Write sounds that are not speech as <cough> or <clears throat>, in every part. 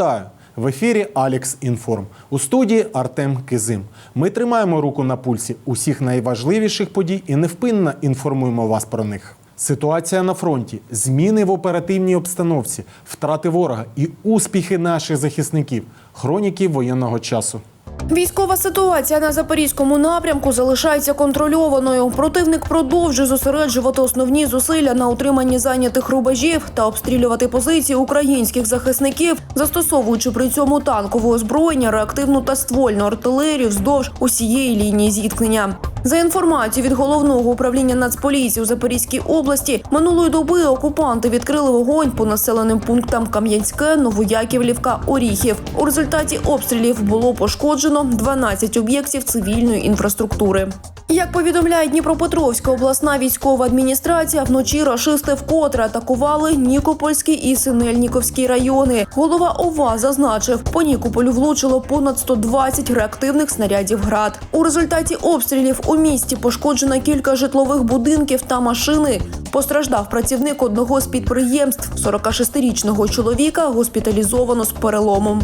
Вітаю! В ефірі Алекс Інформ. У студії Артем Кизим. Ми тримаємо руку на пульсі усіх найважливіших подій і невпинно інформуємо вас про них. Ситуація на фронті, зміни в оперативній обстановці, втрати ворога і успіхи наших захисників. Хроніки воєнного часу. Військова ситуація на запорізькому напрямку залишається контрольованою. Противник продовжує зосереджувати основні зусилля на утриманні зайнятих рубежів та обстрілювати позиції українських захисників, застосовуючи при цьому танкове озброєння, реактивну та ствольну артилерію вздовж усієї лінії зіткнення. За інформацією від головного управління Нацполіції у Запорізькій області, минулої доби окупанти відкрили вогонь по населеним пунктам Кам'янське, Новояківлівка, Оріхів. У результаті обстрілів було пошкоджено 12 об'єктів цивільної інфраструктури. Як повідомляє Дніпропетровська обласна військова адміністрація, вночі рашисти вкотре атакували Нікопольський і Синельніковський райони. Голова ОВА зазначив, по Нікополю влучило понад 120 реактивних снарядів град. У результаті обстрілів у місті пошкоджено кілька житлових будинків та машини. Постраждав працівник одного з підприємств. 46-річного чоловіка госпіталізовано з переломом.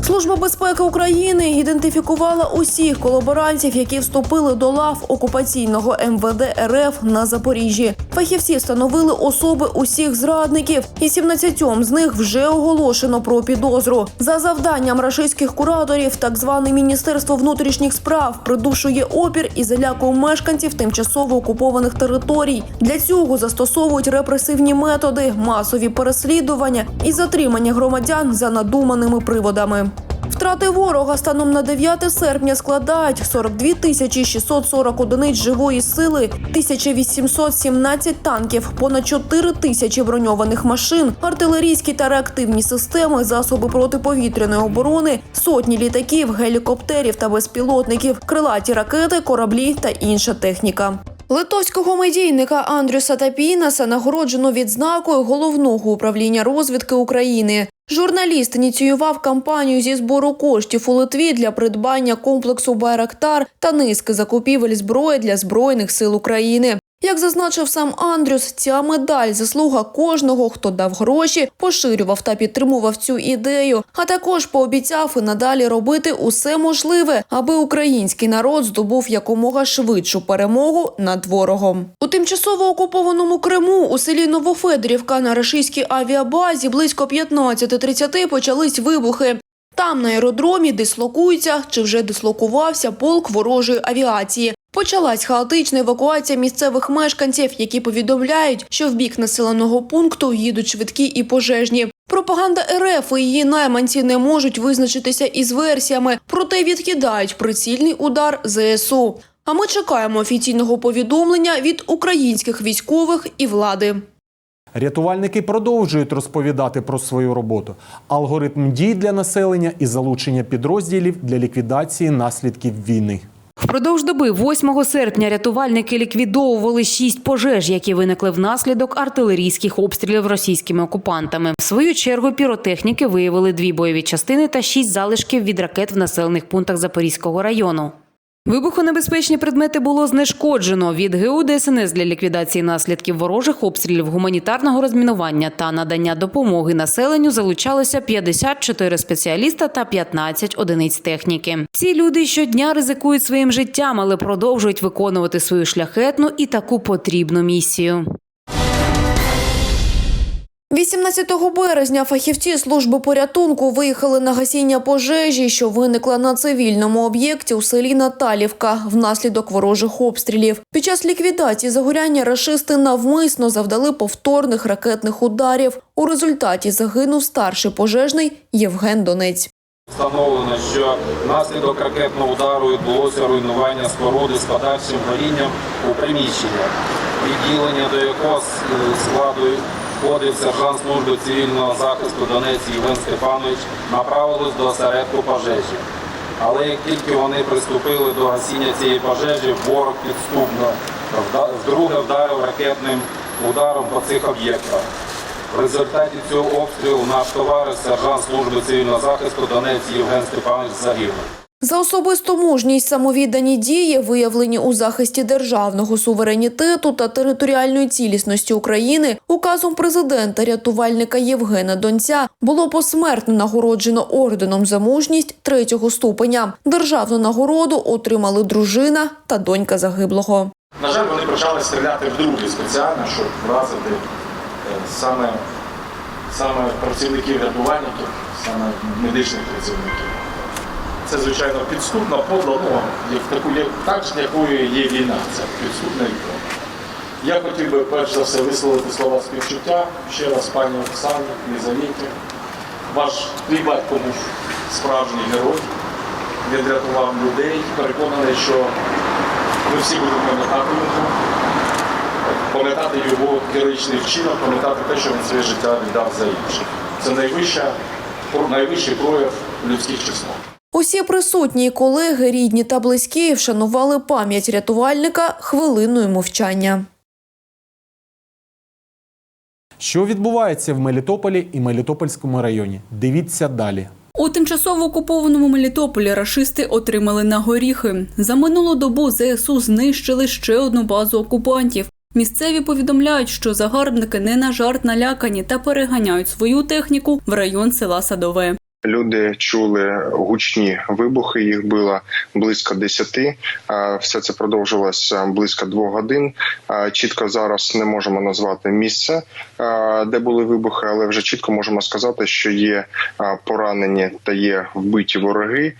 Служба безпеки України ідентифікувала усіх колаборантів, які вступили до лав окупаційного МВД РФ на Запоріжжі. Фахівці встановили особи усіх зрадників, і 17 з них вже оголошено про підозру. За завданням рашистських кураторів, так зване Міністерство внутрішніх справ придушує опір і залякує мешканців тимчасово окупованих територій. Для цього застосовують репресивні методи, масові переслідування і затримання громадян за надуманими приводами. Втрати ворога станом на 9 серпня складають 42 тисячі 640 одиниць живої сили, 1817 танків, понад 4 тисячі броньованих машин, артилерійські та реактивні системи, засоби протиповітряної оборони, сотні літаків, гелікоптерів та безпілотників, крилаті ракети, кораблі та інша техніка. Литовського медійника Андрюса Тапінаса нагороджено відзнакою головного управління розвідки України. Журналіст ініціював кампанію зі збору коштів у Литві для придбання комплексу Байрактар та низки закупівель зброї для збройних сил України. Як зазначив сам Андрюс, ця медаль заслуга кожного, хто дав гроші, поширював та підтримував цю ідею, а також пообіцяв і надалі робити усе можливе, аби український народ здобув якомога швидшу перемогу над ворогом. У тимчасово окупованому Криму у селі Новофедорівка на рашистській авіабазі близько 15.30 почались вибухи. Там на аеродромі дислокується чи вже дислокувався полк ворожої авіації. Почалась хаотична евакуація місцевих мешканців, які повідомляють, що в бік населеного пункту їдуть швидкі і пожежні. Пропаганда РФ і її найманці не можуть визначитися із версіями, проте відкидають прицільний удар ЗСУ. А ми чекаємо офіційного повідомлення від українських військових і влади. Рятувальники продовжують розповідати про свою роботу, алгоритм дій для населення і залучення підрозділів для ліквідації наслідків війни. Впродовж доби 8 серпня рятувальники ліквідовували шість пожеж, які виникли внаслідок артилерійських обстрілів російськими окупантами. В свою чергу піротехніки виявили дві бойові частини та шість залишків від ракет в населених пунктах Запорізького району. Вибухонебезпечні предмети було знешкоджено від ГУ ДСНС для ліквідації наслідків ворожих обстрілів, гуманітарного розмінування та надання допомоги населенню залучалося 54 спеціаліста та 15 одиниць техніки. Ці люди щодня ризикують своїм життям, але продовжують виконувати свою шляхетну і таку потрібну місію. 18 березня фахівці служби порятунку виїхали на гасіння пожежі, що виникла на цивільному об'єкті у селі Наталівка внаслідок ворожих обстрілів. Під час ліквідації загоряння рашисти навмисно завдали повторних ракетних ударів. У результаті загинув старший пожежний Євген Донець. Встановлено, що внаслідок ракетного удару відбулося руйнування споруди з подальшим горінням у приміщеннях, відділення до якого складу входив сержант служби цивільного захисту Донець Євген Степанович, направились до осередку пожежі. Але як тільки вони приступили до гасіння цієї пожежі, ворог підступно вдруге вдарив ракетним ударом по цих об'єктах. В результаті цього обстрілу наш товариш, сержант служби цивільного захисту Донець Євген Степанович загинув. За особисту мужність самовіддані дії, виявлені у захисті державного суверенітету та територіальної цілісності України, указом президента рятувальника Євгена Донця було посмертно нагороджено орденом за мужність третього ступеня. Державну нагороду отримали дружина та донька загиблого. На жаль, вони почали стріляти вдруге спеціально, щоб вразити е, саме, саме працівників рятувальників, саме медичних працівників. Це, звичайно, підступна подла, ну, як таку, як, так, якою є війна, це підступна війна. Я хотів би перш за все висловити слова співчуття ще раз пані Оксані, Лізавіті. Ваш твій батько був справжній герой, він рятував людей, переконаний, що ми всі будемо пам'ятати його, пам'ятати його героїчний вчинок, пам'ятати те, що він своє життя віддав за інших. Це найвища, найвищий прояв людських чеснот. Усі присутні колеги, рідні та близькі вшанували пам'ять рятувальника хвилиною мовчання. Що відбувається в Мелітополі і Мелітопольському районі? Дивіться далі. У тимчасово окупованому Мелітополі рашисти отримали на горіхи. За минулу добу ЗСУ знищили ще одну базу окупантів. Місцеві повідомляють, що загарбники не на жарт налякані та переганяють свою техніку в район села Садове. Люди чули гучні вибухи. Їх було близько десяти. Все це продовжилося близько двох годин. Чітко зараз не можемо назвати місце, де були вибухи, але вже чітко можемо сказати, що є поранені та є вбиті вороги.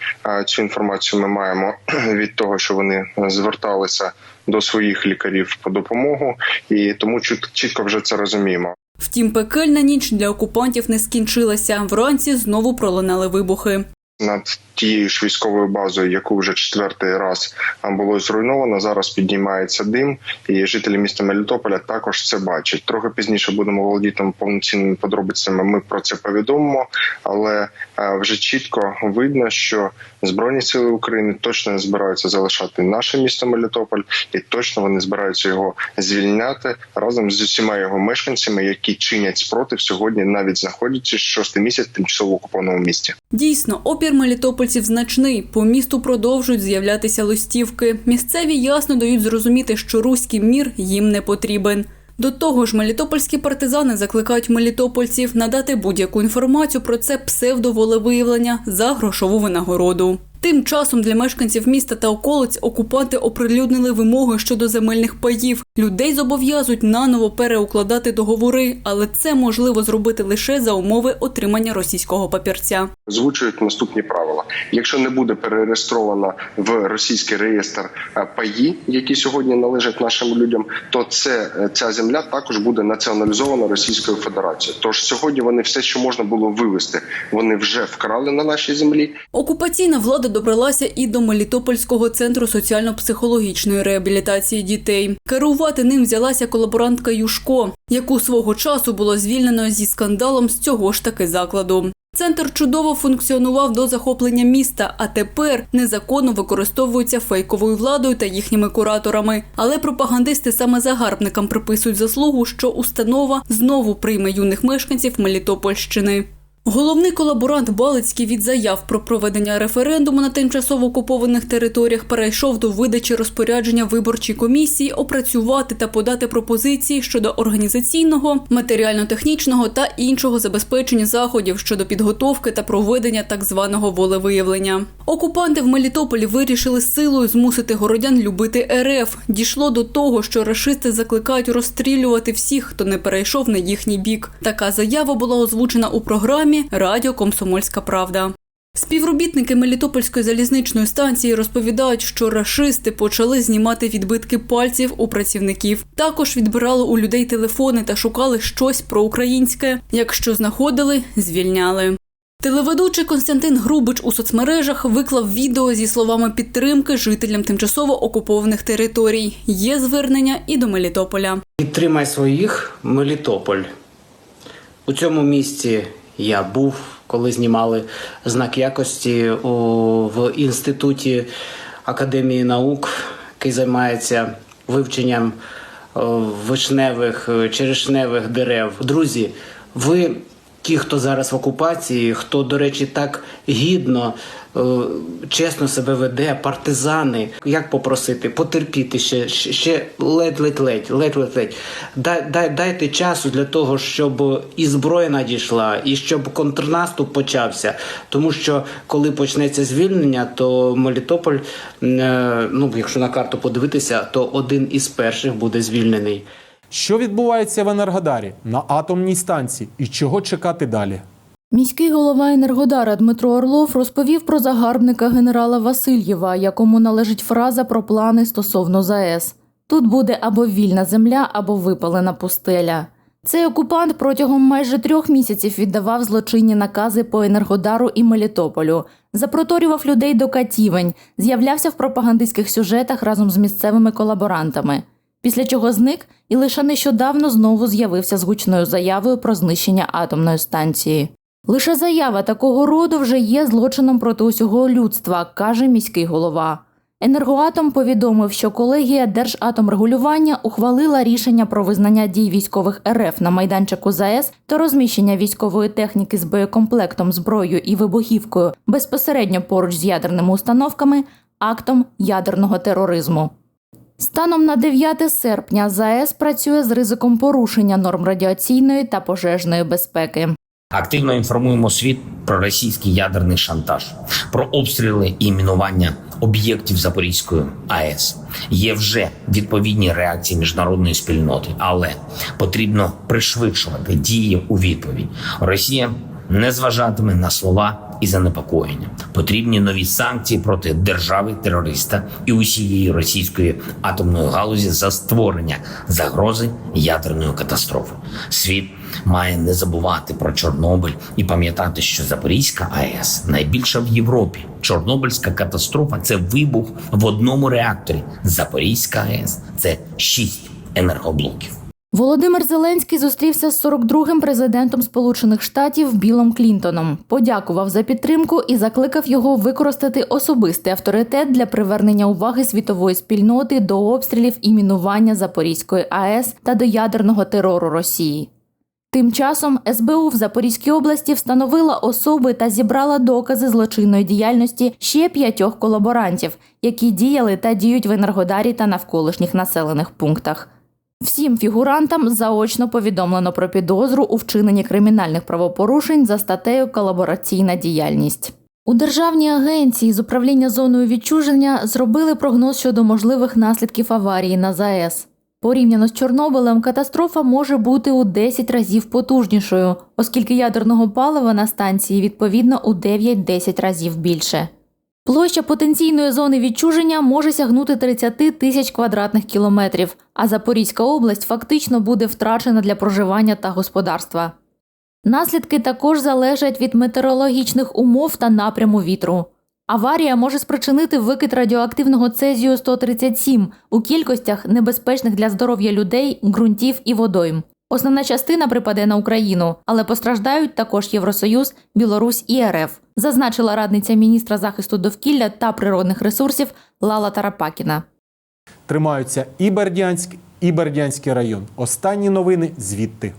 Цю інформацію ми маємо <clears throat> від того, що вони зверталися до своїх лікарів по допомогу, і тому чіт- чітко вже це розуміємо. Втім, пекельна ніч для окупантів не скінчилася. Вранці знову пролунали вибухи. Над тією ж військовою базою, яку вже четвертий раз було зруйновано. Зараз піднімається дим, і жителі міста Мелітополя також це бачать. Трохи пізніше будемо володіти повноцінними подробицями. Ми про це повідомимо, але вже чітко видно, що збройні сили України точно не збираються залишати наше місто Мелітополь, і точно вони збираються його звільняти разом з усіма його мешканцями, які чинять спротив сьогодні, навіть знаходячись шостий місяць тимчасово окупованому місті. Дійсно, опір мелітопольців значний. По місту продовжують з'являтися листівки. Місцеві ясно дають зрозуміти, що руський мір їм не потрібен. До того ж, мелітопольські партизани закликають мелітопольців надати будь-яку інформацію про це псевдоволевиявлення за грошову винагороду. Тим часом для мешканців міста та околиць окупанти оприлюднили вимоги щодо земельних паїв. Людей зобов'язують наново переукладати договори, але це можливо зробити лише за умови отримання російського папірця. Озвучують наступні правила: якщо не буде перереєстровано в російський реєстр е, паї, які сьогодні належать нашим людям, то це е, ця земля також буде націоналізована Російською Федерацією. Тож сьогодні вони все, що можна було вивезти, вони вже вкрали на нашій землі. Окупаційна влада добралася і до Мелітопольського центру соціально-психологічної реабілітації дітей. Керувати ним взялася колаборантка Юшко, яку свого часу було звільнено зі скандалом з цього ж таки закладу. Центр чудово функціонував до захоплення міста, а тепер незаконно використовується фейковою владою та їхніми кураторами. Але пропагандисти саме загарбникам приписують заслугу, що установа знову прийме юних мешканців Мелітопольщини. Головний колаборант Балицький від заяв про проведення референдуму на тимчасово окупованих територіях перейшов до видачі розпорядження виборчій комісії опрацювати та подати пропозиції щодо організаційного, матеріально-технічного та іншого забезпечення заходів щодо підготовки та проведення так званого волевиявлення. Окупанти в Мелітополі вирішили силою змусити городян любити РФ. Дійшло до того, що рашисти закликають розстрілювати всіх, хто не перейшов на їхній бік. Така заява була озвучена у програмі Радіо Комсомольська Правда. Співробітники Мелітопольської залізничної станції розповідають, що рашисти почали знімати відбитки пальців у працівників. Також відбирали у людей телефони та шукали щось проукраїнське. Якщо знаходили, звільняли. Телеведучий Константин Грубич у соцмережах виклав відео зі словами підтримки жителям тимчасово окупованих територій. Є звернення і до Мелітополя. Підтримай своїх Мелітополь. У цьому місці я був, коли знімали знак якості у, в інституті Академії наук, який займається вивченням е, вишневих, черешневих дерев. Друзі, ви ті, хто зараз в окупації, хто, до речі, так гідно, е, чесно себе веде, партизани. Як попросити? Потерпіти ще, ще- ледь-ледь-ледь, ледь-ледь-ледь. Дай, дай, дайте часу для того, щоб і зброя надійшла, і щоб контрнаступ почався. Тому що коли почнеться звільнення, то Мелітополь, е, ну якщо на карту подивитися, то один із перших буде звільнений. Що відбувається в Енергодарі на атомній станції і чого чекати далі? Міський голова Енергодара Дмитро Орлов розповів про загарбника генерала Васильєва, якому належить фраза про плани стосовно ЗАЕС. Тут буде або вільна земля, або випалена пустеля. Цей окупант протягом майже трьох місяців віддавав злочинні накази по Енергодару і Мелітополю, запроторював людей до катівень, з'являвся в пропагандистських сюжетах разом з місцевими колаборантами. Після чого зник і лише нещодавно знову з'явився з гучною заявою про знищення атомної станції. Лише заява такого роду вже є злочином проти усього людства, каже міський голова. Енергоатом повідомив, що колегія Держатомрегулювання ухвалила рішення про визнання дій військових РФ на майданчику ЗАЕС та розміщення військової техніки з боєкомплектом, зброєю і вибухівкою безпосередньо поруч з ядерними установками актом ядерного тероризму. Станом на 9 серпня ЗАЕС працює з ризиком порушення норм радіаційної та пожежної безпеки. Активно інформуємо світ про російський ядерний шантаж, про обстріли і мінування об'єктів Запорізької АЕС. Є вже відповідні реакції міжнародної спільноти, але потрібно пришвидшувати дії у відповідь. Росія не зважатиме на слова і занепокоєння. Потрібні нові санкції проти держави терориста і усієї російської атомної галузі за створення загрози ядерної катастрофи. Світ має не забувати про Чорнобиль і пам'ятати, що Запорізька АЕС найбільша в Європі. Чорнобильська катастрофа це вибух в одному реакторі. Запорізька АЕС це шість енергоблоків. Володимир Зеленський зустрівся з 42-м президентом Сполучених Штатів Білом Клінтоном, подякував за підтримку і закликав його використати особистий авторитет для привернення уваги світової спільноти до обстрілів і мінування Запорізької АЕС та до ядерного терору Росії. Тим часом СБУ в Запорізькій області встановила особи та зібрала докази злочинної діяльності ще п'ятьох колаборантів, які діяли та діють в Енергодарі та навколишніх населених пунктах. Всім фігурантам заочно повідомлено про підозру у вчиненні кримінальних правопорушень за статтею колабораційна діяльність. У державній агенції з управління зоною відчуження зробили прогноз щодо можливих наслідків аварії на ЗАЕС. Порівняно з Чорнобилем, катастрофа може бути у 10 разів потужнішою, оскільки ядерного палива на станції відповідно у 9-10 разів більше. Площа потенційної зони відчуження може сягнути 30 тисяч квадратних кілометрів, а Запорізька область фактично буде втрачена для проживання та господарства. Наслідки також залежать від метеорологічних умов та напряму вітру. Аварія може спричинити викид радіоактивного цезію 137 у кількостях небезпечних для здоров'я людей, ґрунтів і водойм. Основна частина припаде на Україну, але постраждають також Євросоюз, Білорусь і РФ, зазначила радниця міністра захисту довкілля та природних ресурсів Лала Тарапакіна. Тримаються і Бердянськ, і Бердянський район. Останні новини звідти.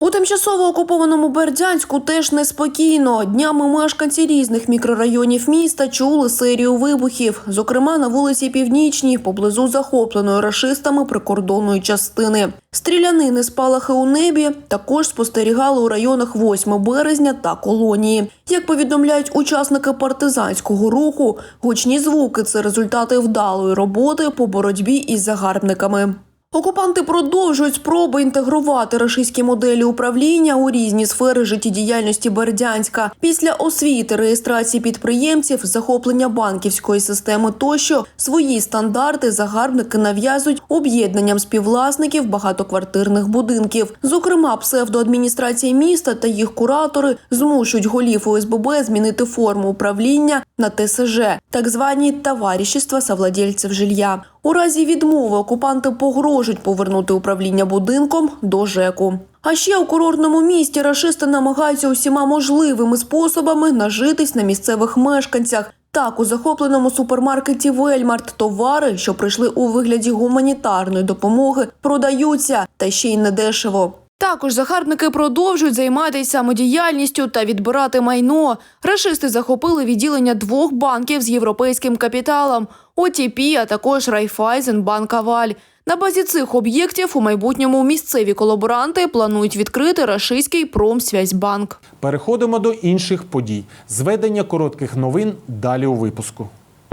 У тимчасово окупованому Бердянську теж неспокійно. Днями мешканці різних мікрорайонів міста чули серію вибухів, зокрема на вулиці Північній, поблизу захопленої рашистами прикордонної частини. Стрілянини спалахи у небі також спостерігали у районах 8 березня та колонії. Як повідомляють учасники партизанського руху, гучні звуки це результати вдалої роботи по боротьбі із загарбниками. Окупанти продовжують спроби інтегрувати рашистські моделі управління у різні сфери життєдіяльності Бердянська. Після освіти, реєстрації підприємців, захоплення банківської системи тощо свої стандарти загарбники нав'язують об'єднанням співвласників багатоквартирних будинків. Зокрема, псевдоадміністрації міста та їх куратори змушують голів ОСББ змінити форму управління на ТСЖ, так звані товаришества совладельців жилья. У разі відмови окупанти погрожують повернути управління будинком до ЖЕКу. А ще у курортному місті рашисти намагаються усіма можливими способами нажитись на місцевих мешканцях. Так, у захопленому супермаркеті Вельмарт товари, що прийшли у вигляді гуманітарної допомоги, продаються та ще й недешево. Також загарбники продовжують займатися самодіяльністю та відбирати майно. Рашисти захопили відділення двох банків з європейським капіталом – ОТП, а також Райфайзенбанк Аваль. На базі цих об'єктів у майбутньому місцеві колаборанти планують відкрити рашистський Промсвязьбанк. Переходимо до інших подій. Зведення коротких новин далі у випуску.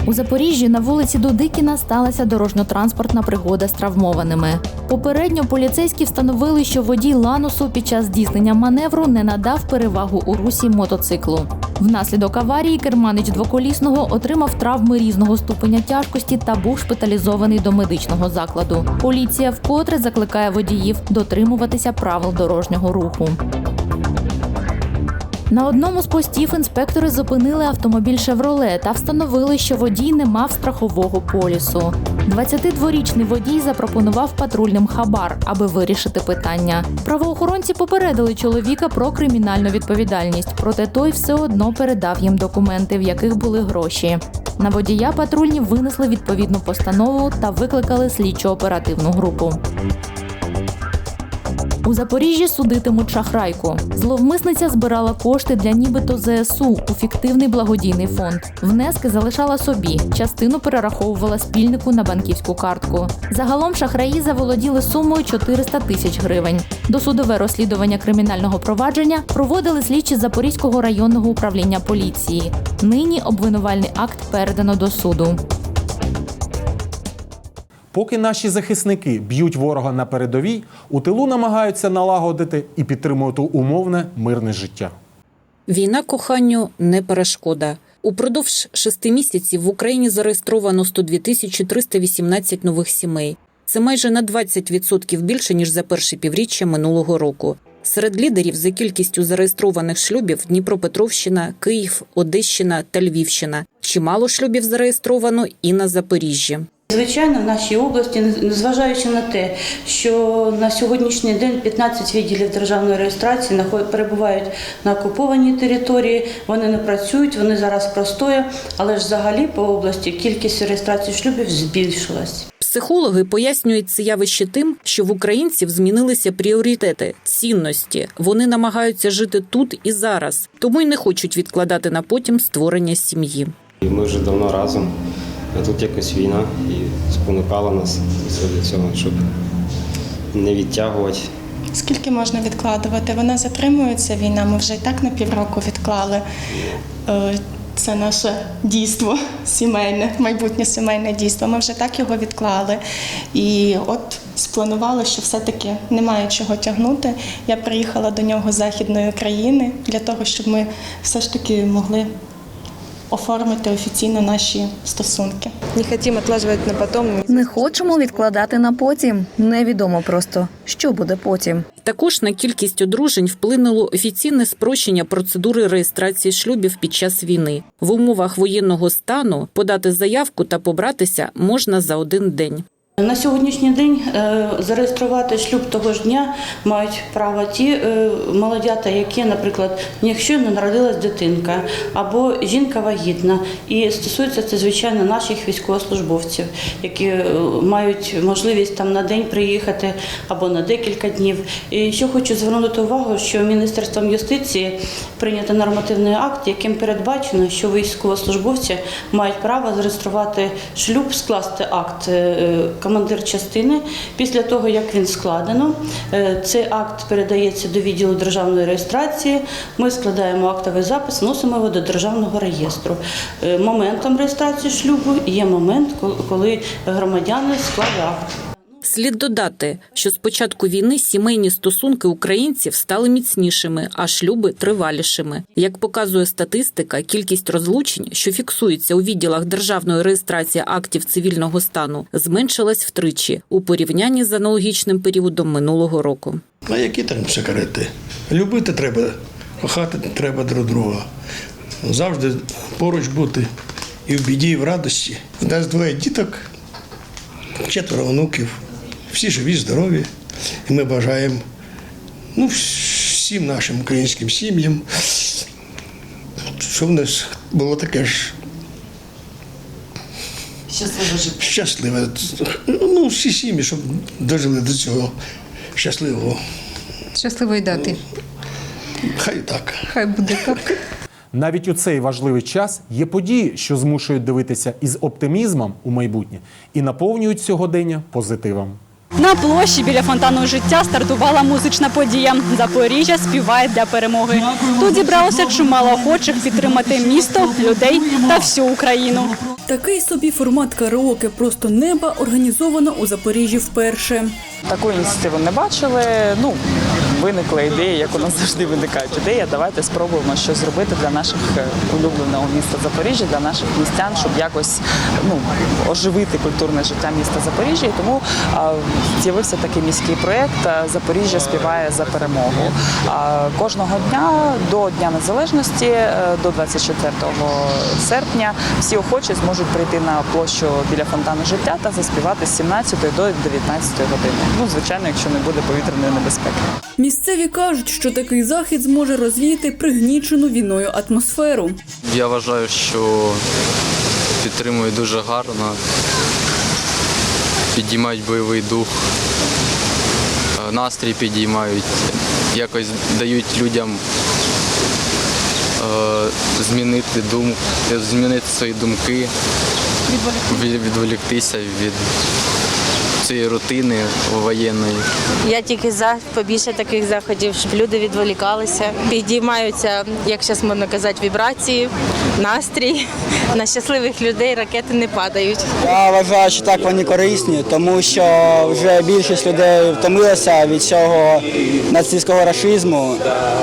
У Запоріжжі на вулиці Дудикіна сталася дорожньо-транспортна пригода з травмованими. Попередньо поліцейські встановили, що водій ланусу під час здійснення маневру не надав перевагу у русі мотоциклу. Внаслідок аварії керманич двоколісного отримав травми різного ступеня тяжкості та був шпиталізований до медичного закладу. Поліція вкотре закликає водіїв дотримуватися правил дорожнього руху. На одному з постів інспектори зупинили автомобіль «Шевроле» та встановили, що водій не мав страхового полісу. 22-річний водій запропонував патрульним хабар, аби вирішити питання. Правоохоронці попередили чоловіка про кримінальну відповідальність, проте той все одно передав їм документи, в яких були гроші. На водія патрульні винесли відповідну постанову та викликали слідчо-оперативну групу. У Запоріжжі судитимуть шахрайку. Зловмисниця збирала кошти для нібито ЗСУ у фіктивний благодійний фонд. Внески залишала собі, частину перераховувала спільнику на банківську картку. Загалом шахраї заволоділи сумою 400 тисяч гривень. Досудове розслідування кримінального провадження проводили слідчі Запорізького районного управління поліції. Нині обвинувальний акт передано до суду. Поки наші захисники б'ють ворога на передовій, у тилу намагаються налагодити і підтримувати умовне мирне життя. Війна коханню не перешкода. Упродовж шести місяців в Україні зареєстровано 102 тисячі 318 нових сімей. Це майже на 20% більше ніж за перше півріччя минулого року. Серед лідерів за кількістю зареєстрованих шлюбів Дніпропетровщина, Київ, Одещина та Львівщина. Чимало шлюбів зареєстровано і на Запоріжжі. Звичайно, в нашій області, незважаючи на те, що на сьогоднішній день 15 відділів державної реєстрації перебувають на окупованій території, вони не працюють, вони зараз простоє, але ж взагалі по області кількість реєстрацій шлюбів збільшилась. Психологи пояснюють це явище тим, що в українців змінилися пріоритети, цінності. Вони намагаються жити тут і зараз, тому й не хочуть відкладати на потім створення сім'ї. Ми вже давно разом. А тут якось війна і спонукала нас до цього, щоб не відтягувати. Скільки можна відкладувати? Вона затримується війна. Ми вже і так на півроку відклали. Е, Це наше дійство сімейне, майбутнє сімейне дійство. Ми вже так його відклали. І от спланували, що все-таки немає чого тягнути. Я приїхала до нього з Західної країни для того, щоб ми все ж таки могли оформити офіційно наші стосунки. Не хочемо відкладати на потом. Не хочемо відкладати на потім. Невідомо просто, що буде потім. Також на кількість одружень вплинуло офіційне спрощення процедури реєстрації шлюбів під час війни. В умовах воєнного стану подати заявку та побратися можна за один день. На сьогоднішній день е, зареєструвати шлюб того ж дня мають право ті е, молодята, які, наприклад, них щойно народилась дитинка або жінка вагітна. І стосується це, звичайно, наших військовослужбовців, які е, мають можливість там на день приїхати або на декілька днів. І ще хочу звернути увагу, що Міністерством юстиції прийнято нормативний акт, яким передбачено, що військовослужбовці мають право зареєструвати шлюб, скласти акт командир частини. Після того, як він складено, е, цей акт передається до відділу державної реєстрації. Ми складаємо актовий запис, вносимо його до державного реєстру. Е, Моментом реєстрації шлюбу є момент, коли- громадянин громадяни склали акт. Слід додати, що з початку війни сімейні стосунки українців стали міцнішими, а шлюби тривалішими. Як показує статистика, кількість розлучень, що фіксується у відділах державної реєстрації актів цивільного стану, зменшилась втричі у порівнянні з аналогічним періодом минулого року. А які там секрети? Любити треба, кохати треба друг друга. Завжди поруч бути і в біді, і в радості. У нас двоє діток, четверо онуків, всі живі, здорові. І ми бажаємо ну, всім нашим українським сім'ям, щоб в нас було таке ж щасливе. Ну, всі сім'ї, щоб дожили до цього щасливого Щасливої дати. Хай так. Хай буде так. Навіть у цей важливий час є події, що змушують дивитися із оптимізмом у майбутнє і наповнюють сьогодення позитивом. На площі біля фонтану життя стартувала музична подія. Запоріжжя співає для перемоги. Тут зібралося чимало охочих підтримати місто, людей та всю Україну. Такий собі формат караоке просто неба організовано у Запоріжжі вперше. Такої ініціативи не бачили. Ну виникла ідея, як у нас завжди виникають ідеї. Давайте спробуємо щось зробити для наших е, улюбленого міста Запоріжжя, для наших містян, щоб якось ну оживити культурне життя міста Запоріжжя. І тому з'явився такий міський проєкт Запоріжжя співає за перемогу. А, кожного дня до Дня Незалежності, е, до 24 серпня, всі охочі зможуть прийти на площу біля фонтану життя та заспівати з 17 до 19 години. Ну, звичайно, якщо не буде повітряної небезпеки. Місцеві кажуть, що такий захід зможе розвіяти пригнічену війною атмосферу. Я вважаю, що підтримують дуже гарно, підіймають бойовий дух, настрій підіймають, якось дають людям е, змінити думку, змінити свої думки, відволіктися від цієї рутини воєнної. Я тільки за побільше таких заходів, щоб люди відволікалися, підіймаються, як зараз можна казати, вібрації, настрій. На щасливих людей ракети не падають. Я вважаю, що так вони корисні, тому що вже більшість людей втомилася від цього нацистського рашизму.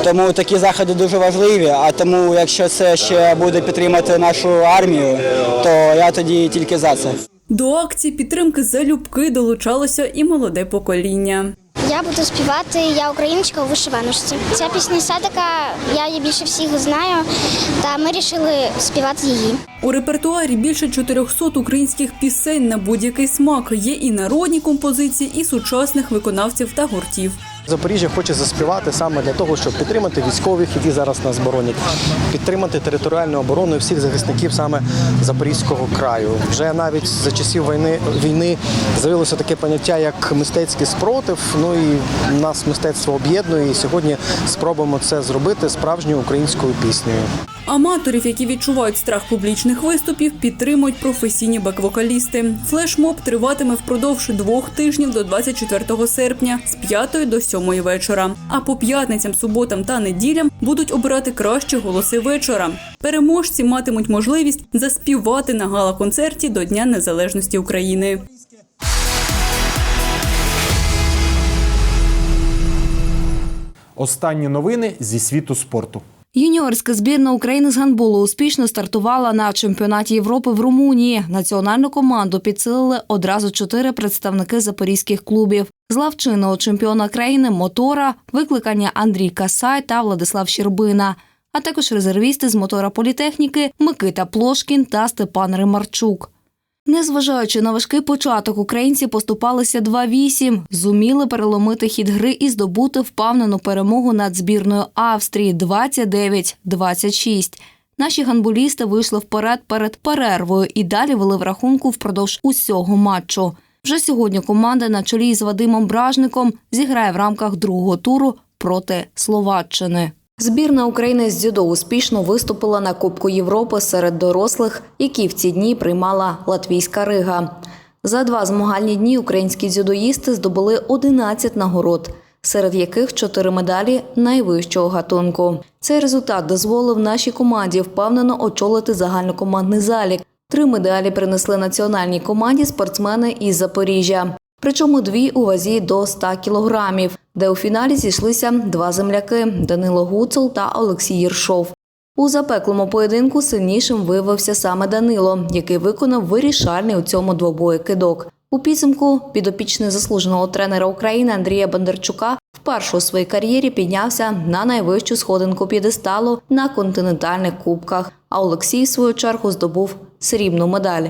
Тому такі заходи дуже важливі. А тому, якщо це ще буде підтримати нашу армію, то я тоді тільки за це. До акції підтримки залюбки долучалося і молоде покоління. Я буду співати Я україночка у вишиваночці. Ця пісня Садика, я її більше всіх знаю, та ми вирішили співати її. У репертуарі більше 400 українських пісень на будь-який смак. Є і народні композиції, і сучасних виконавців та гуртів. Запоріжжя хоче заспівати саме для того, щоб підтримати військових, які зараз нас боронять, підтримати територіальну оборону і всіх захисників саме Запорізького краю. Вже навіть за часів війни війни з'явилося таке поняття як мистецький спротив. Ну і нас мистецтво об'єднує. І сьогодні спробуємо це зробити справжньою українською піснею. Аматорів, які відчувають страх публічних виступів, підтримують професійні бек-вокалісти. Флешмоб триватиме впродовж двох тижнів до 24 серпня з 5 до 7 вечора. А по п'ятницям, суботам та неділям будуть обирати кращі голоси вечора. Переможці матимуть можливість заспівати на гала-концерті до Дня Незалежності України. Останні новини зі світу спорту. Юніорська збірна України з гандболу успішно стартувала на чемпіонаті Європи в Румунії. Національну команду підсилили одразу чотири представники запорізьких клубів: з лав чинного чемпіона країни мотора, викликання Андрій Касай та Владислав Щербина, а також резервісти з мотора політехніки Микита Плошкін та Степан Римарчук. Незважаючи на важкий початок, українці поступалися 2-8, зуміли переломити хід гри і здобути впевнену перемогу над збірною Австрії 29-26. Наші гандболісти вийшли вперед перед перервою і далі вели в рахунку впродовж усього матчу. Вже сьогодні команда на чолі з Вадимом Бражником зіграє в рамках другого туру проти Словаччини. Збірна України з дзюдо успішно виступила на Кубку Європи серед дорослих, які в ці дні приймала Латвійська Рига. За два змагальні дні українські дзюдоїсти здобули 11 нагород, серед яких чотири медалі найвищого гатунку. Цей результат дозволив нашій команді впевнено очолити загальнокомандний залік. Три медалі принесли національній команді спортсмени із Запоріжжя. Причому дві у вазі до 100 кілограмів, де у фіналі зійшлися два земляки Данило Гуцул та Олексій Єршов. У запеклому поєдинку сильнішим виявився саме Данило, який виконав вирішальний у цьому двобої кидок. У підсумку підопічний заслуженого тренера України Андрія Бондарчука вперше у своїй кар'єрі піднявся на найвищу сходинку п'єдесталу на континентальних кубках. А Олексій, в свою чергу, здобув срібну медаль.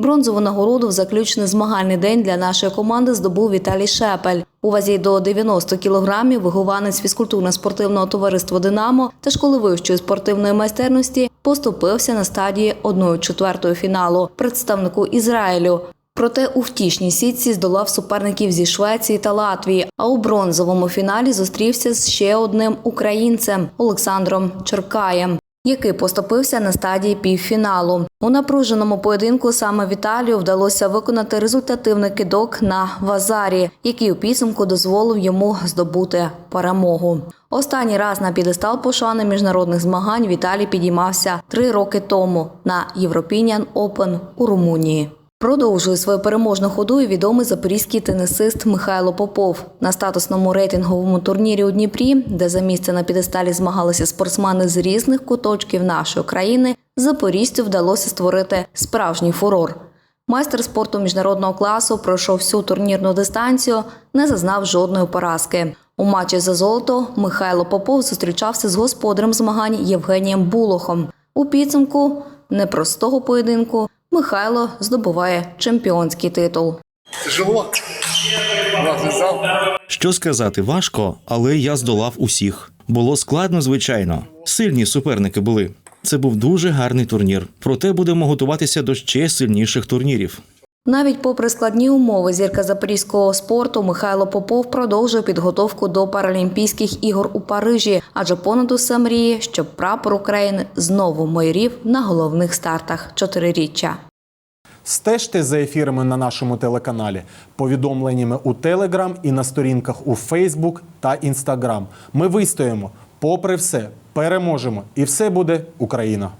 Бронзову нагороду в заключний змагальний день для нашої команди здобув Віталій Шепель. У вазі до 90 кілограмів вихованець фізкультурно-спортивного товариства Динамо та школи вищої спортивної майстерності поступився на стадії 1-4 фіналу представнику Ізраїлю. Проте у втішній сітці здолав суперників зі Швеції та Латвії, а у бронзовому фіналі зустрівся з ще одним українцем Олександром Черкаєм, який поступився на стадії півфіналу. У напруженому поєдинку саме Віталію вдалося виконати результативний кидок на Вазарі, який у підсумку дозволив йому здобути перемогу. Останній раз на підестал пошани міжнародних змагань Віталій підіймався три роки тому на European Open у Румунії. Продовжує свою переможну ходу і відомий запорізький тенісист Михайло Попов. На статусному рейтинговому турнірі у Дніпрі, де за місце на підесталі змагалися спортсмени з різних куточків нашої країни, запоріжцю вдалося створити справжній фурор. Майстер спорту міжнародного класу пройшов всю турнірну дистанцію, не зазнав жодної поразки. У матчі за золото Михайло Попов зустрічався з господарем змагань Євгенієм Булохом. У підсумку непростого поєдинку Михайло здобуває чемпіонський титул. Тяжело. Що сказати, важко, але я здолав усіх. Було складно, звичайно. Сильні суперники були. Це був дуже гарний турнір. Проте будемо готуватися до ще сильніших турнірів. Навіть попри складні умови зірка запорізького спорту Михайло Попов продовжує підготовку до Паралімпійських ігор у Парижі, адже понад усе мріє, щоб прапор України знову майорів на головних стартах чотириріччя. Стежте за ефірами на нашому телеканалі, повідомленнями у Телеграм і на сторінках у Фейсбук та Інстаграм. Ми вистоїмо. Попри все, переможемо, і все буде Україна.